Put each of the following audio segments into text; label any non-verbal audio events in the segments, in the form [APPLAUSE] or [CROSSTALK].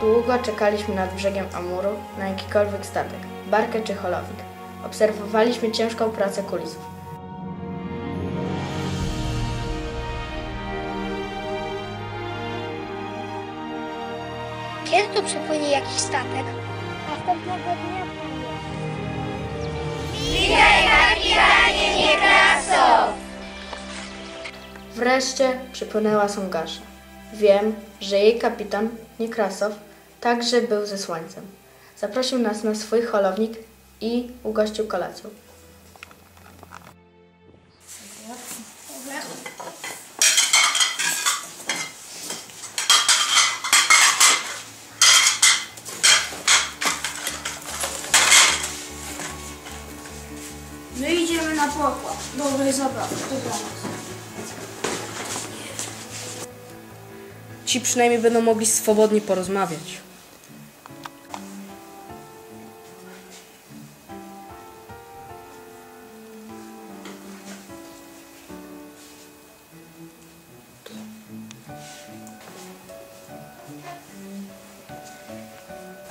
Długo czekaliśmy nad brzegiem Amuru na jakikolwiek statek, barkę czy holownik. Obserwowaliśmy ciężką pracę kulisów. Kiedy tu przypłynie jakiś statek? Następnego dnia, panie. Wreszcie przypłynęła Songasza. Wiem, że jej kapitan, Niekrasow, także był ze słońcem. Zaprosił nas na swój holownik i ugościł kolacją. My idziemy na pokład. Dobrej zabawy. Dobranoc. Ci przynajmniej będą mogli swobodnie porozmawiać.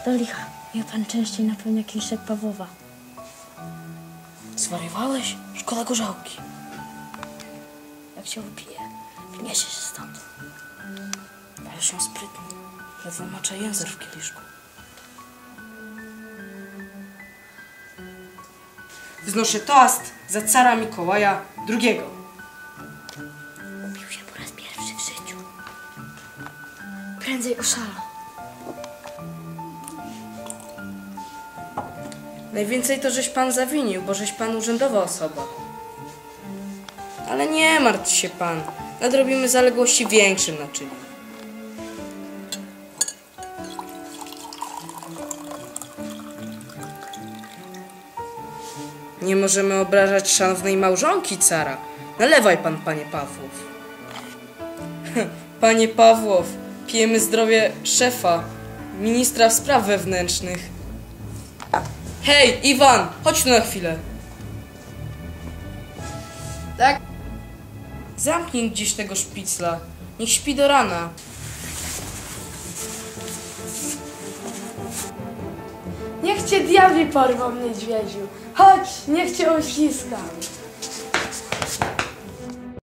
Do licha, niech pan częściej napełnia kieliszek Pawłowa. Zwariowałeś? Szkoda gorzałki. Jak się upije, wyniesie się stąd. Ale się sprytny. Ledwo macza język w kieliszku. Wznoszę toast za cara Mikołaja II. Upił się po raz pierwszy w życiu. Prędzej oszalał. Najwięcej to żeś pan zawinił, bo żeś pan urzędowa osoba. Ale nie martw się pan. Nadrobimy zaległości większym naczyniem. Nie możemy obrażać szanownej małżonki cara. Nalewaj pan, panie Pawłow. [LAUGHS] Panie Pawłow, pijemy zdrowie szefa, ministra spraw wewnętrznych. Hej, Iwan, chodź tu na chwilę. Tak? Zamknij gdzieś tego szpicla. Niech śpi do rana. Niech cię diabli porwą, niedźwiedziu. Chodź, niech cię uściskam.